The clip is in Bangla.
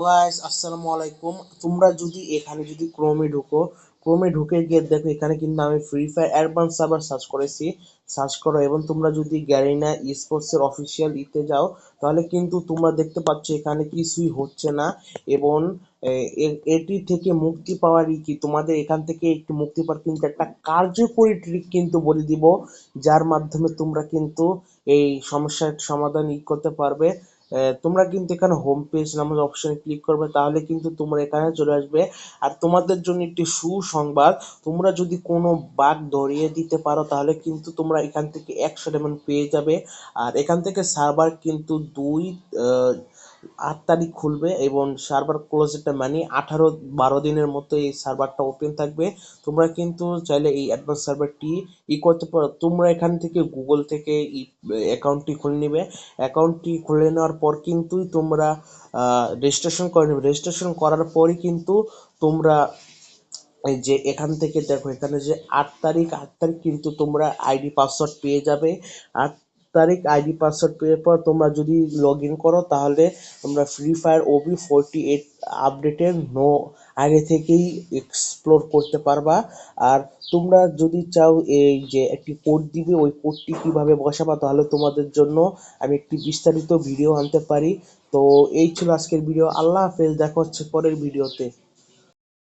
গাইস আসসালামু আলাইকুম। তোমরা যদি এখানে যদি ক্রোমে ঢুকো ক্রোমে ঢুকে গিয়ে দেখো, এখানে কিন্তু আমি free fire advance server search করেছি। সার্চ করো এবং তোমরা যদি গ্যারিনা স্পোর্টস এর অফিসিয়াল ইতে যাও, তাহলে কিন্তু তোমরা দেখতে পাচ্ছ এখানে কিছুই হচ্ছে না এবং এটি থেকে মুক্তি পাওয়ারই কি? তোমাদের এখান থেকে একটু মুক্তি পাওয়ার কিন্তু একটা কার্যকরী ট্রিক কিন্তু বলে দিব, যার মাধ্যমে তোমরা কিন্তু এই সমস্যার সমাধান ই করতে পারবে। তোমরা কিন্তু এখানে হোম পেজ নামের অপশনে ক্লিক করবে, তাহলে কিন্তু তোমরা এখানে চলে আসবে। আর তোমাদের জন্য একটি সুসংবাদ, তোমরা যদি কোনো বাগ ধরিয়ে দিতে পারো, তাহলে কিন্তু তোমরা এখান থেকে একশো ডায়মন্ড পেয়ে যাবে। আর এখান থেকে সার্ভার কিন্তু দুই আট তারিখ খুলবে এবং সার্ভার ক্লোজেরটা মানে আঠারো বারো দিনের মতো এই সার্ভারটা ওপেন থাকবে। তোমরা কিন্তু চাইলে এই অ্যাডভান্স সার্ভারটি ই করতে পারো। তোমরা এখান থেকে গুগল থেকে ই অ্যাকাউন্টটি খুলে নিবে। অ্যাকাউন্টটি খুলে নেওয়ার পর কিন্তু তোমরা রেজিস্ট্রেশন করে নেবে। রেজিস্ট্রেশন করার পরই কিন্তু তোমরা যে এখান থেকে দেখো, এখানে যে আট তারিখ আট তারিখ কিন্তু তোমরা আইডি পাসওয়ার্ড পেয়ে যাবে। আট তারিখ আইডি পাসওয়ার্ড পেয়ে পর তোমরা যদি লগ ইন করো, তাহলে তোমরা free fire OB forty eight আপডেটের নো আগে থেকেই এক্সপ্লোর করতে পারবা। আর তোমরা যদি চাও এই যে একটি কোড দিবে, ওই কোডটি কীভাবে বসাবা, তাহলে তোমাদের জন্য আমি একটি বিস্তারিত ভিডিও আনতে পারি। তো এই ছিল আজকের ভিডিও আল্লাহ হাফেজ, দেখা হচ্ছে পরের ভিডিওতে